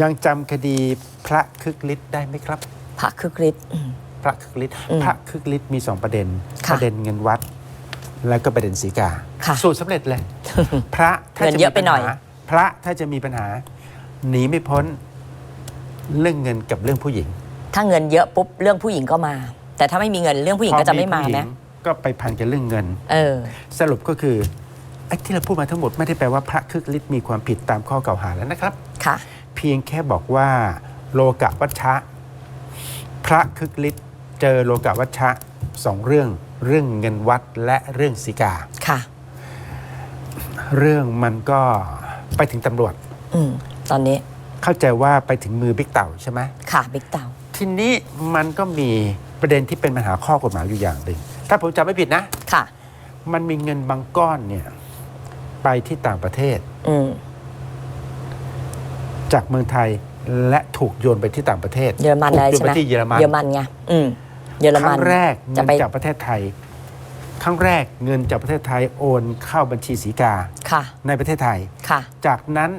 ยังจำคดีพระคึกฤทธิ์ได้ไหมครับ พระคึกฤทธิ์อืม พระคึกฤทธิ์อืมพระคึกฤทธิ์มีสองประเด็น ค่ะประเด็นเงินวัด แล้วก็ประเด็นสีกาค่ะสูตรสำเร็จเลย พระถ้าเงินจะเยมีอะไปปัญหน่อยหาพระถ้าจะมีปัญหา หนีไม่พ้นเรื่องเงินกับเรื่องผู้หญิงถ้าเงินเยอะปุ๊บเรื่องผู้หญิงก็มา แต่ถ้าไม่มีเงินเรื่องผู้หญิงก็จะไม่มาพอผู้หญินะงก็ไปพันกับเรื่องเงิน เออ สรุปก็คือไอ้ที่เราพูดมาทั้งหมดไม่ได้แปลว่าพระคึกฤทธิ์มีความผิดตามข้อกล่าวหาแล้วนะครับ ค่ะ เพียงแค่บอกว่าโลกะวัชชะ พระคึกฤทธิ์เจอโลกะวัชชะสองเรื่องเรื่องเงินวัดและเรื่องสีกา ค่ะ เรื่องมันก็ไปถึงตำรวจ อืม ตอนนี้ เข้าใจว่าไปถึงมือบิ๊กเต่าใช่ไหมค่ะ บิ๊กเต่า ทีนี้มันก็มีประเด็นที่เป็นปัญหาข้อกฎหมายอยู่อย่างหนึ่งถ้าผมจำไม่ผิดนะ ค่ะ มันมีเงินบางก้อนเนี่ย ไปที่ต่างประเทศ อืม จากเมืองไทยและถูกโยนไปที่ต่างประเทศเยอรมันถูกอะไรโยนใช่ไปไหมที่เยอรมันเยอรมันไงอืมเยอรคมัรั้นงแรกจะเงินไปจากประเทศไทย ครั้งแรกเงินจากประเทศไทยโอนเข้าบัญชีสีกาค่ะ ในประเทศไทยค่ะ จากนั้น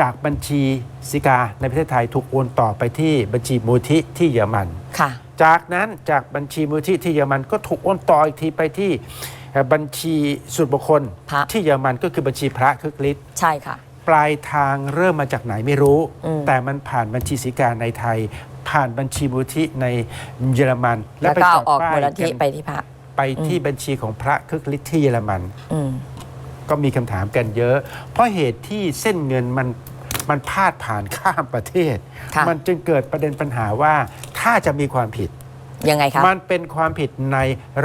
จากบัญชีสีกาในประเทศไทยถูกโอนต่อไปที่บัญชีมูลที่ที่เยอรมันค่ะ จากนั้นจากบัญชีมูลที่ที่เยอรมันก็ถูกโอนต่ออีกทีไปที่เอ่อบัญชีส่วนบุคคลพระที่เยอรมันก็คือบัญชีพระคึกฤทธิ์ใช่ค่ะ ปลายทางเริ่มมาจากไหนไม่รู้อืมแต่มันผ่านบัญชีสีกาในไทย ผ่านบัญชีมูลที่ในเยอรมัน แล้วไปก็จเอาดออกป้ายมูลนิธิกันไปที่พระ ไปที่บัญชีของพระคึกฤทธิ์ที่เยอรมัน อืม ก็มีคำถามกันเยอะ เพราะเหตุที่เส้นเงินมันมันพาดผ่านข้ามประเทศ ค่ะ มันจึงเกิดประเด็นปัญหาว่าถ้าจะมีความผิด ยังไงคะมันเป็นความผิดใน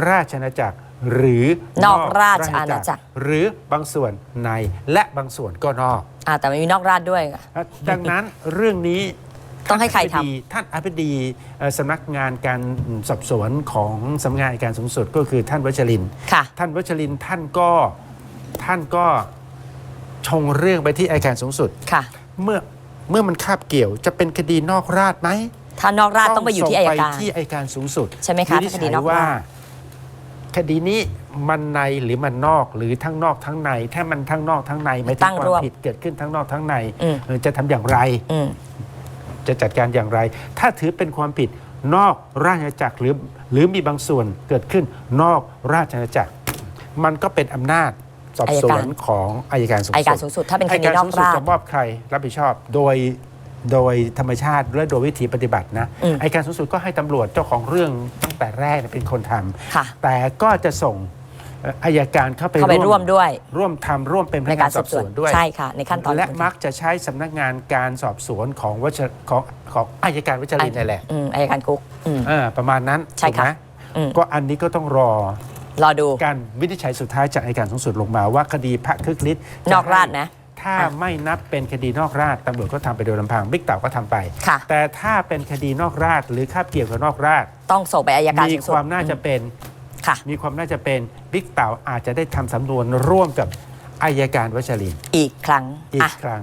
ราชอาณาจักร หรือนอกราชอาณาจักร หรือบางส่วนในและบางส่วนก็นอก อ่าแต่ไม่มีนอกราชด้วยค่ะ ดังนั้นเรื่องนี้ต้องให้ใครทำท่านอธิบดีท่านอธิบดีเอ่อสำนักงานการสอบสวนของสำนักงานอัยการสูงสุดก็คือท่านวัชรินทร์ค่ะ ท่านวัชรินทร์ท่านก็ท่านก็ชงเรื่องไปที่อัยการสูงสุดค่ะ เมื่อเมื่อมันคาบเกี่ยวจะเป็นคดีนอกราชไหมถ้านอกราชต้องไปอยู่ที่อายส่งการไปที่อัยการสูงสุดใช่ไหมคะวินิจถ้าคดีฉัยนอกราชว่า คดีนี้มันในหรือมันนอกหรือทั้งนอกทั้งใน ถ้ามันทั้งนอกทั้งในหมายถึตั้งงควาร่มวมผิดเกิดขึ้นทั้งนอกทั้งในอืมเออจะทำอย่างไรอืมจะจัดการอย่างไร ถ้าถือเป็นความผิดนอกราชอาณาจักรหรือหรือมีบางส่วนเกิดขึ้นนอกราชอาณาจักร มันก็เป็นอำนาจสอบสวอัยนการของอายการสูงอายสุการดสูงสุดถ้าเป็นคอัยดีการนอสูกงสุดราชจะมอบใครรับผิดชอบโดย โดยธรรมชาติและโดยวิธีปฏิบัตินะอืมอัยการสูงสุดก็ให้ตำรวจเจ้าของเรื่องตั้งแต่แรกเป็นคนทำค่ะแต่ก็จะส่งเอ่ออายการเข้าไปเข้าไปร่วมด้วย ร่วมทำร่วมเป็นพในนักกางารนสืสอบบสสวนวนด้วยใช่ค่ะในขั้นตอนและมักจะใช้สำนักงานการสอบสวนของวัชของของอายการวัชรินทร์นี่แหละอืมอายการกุ๊กอืมเออประมาณนั้นใช่ถูกไหมค่ะอืมก็อันนี้ก็ต้องรอรอดูการวินิจฉัยสุดท้ายจากอัยการสูงสุดลงมาว่าคดีพระคึกฤทธิ์จะนอกราชนะ ถ้าอะไม่นับเป็นคดีนอกราชตำรวจก็ทำไปโดยลำพังบิ๊กเต่าก็ทำไปค่ะแต่ถ้าเป็นคดีนอกราชหรือคาบเกี่ยวกับนอกราช ต้องส่งไปอายการมีสูงสุดความน่าจะเป็นค่ะมีความน่าจะเป็นบิ๊กเต่าอาจจะได้ทำสำนวนร่วมกับอายการวัชรินทร์อีกครั้งอีกอะครั้ง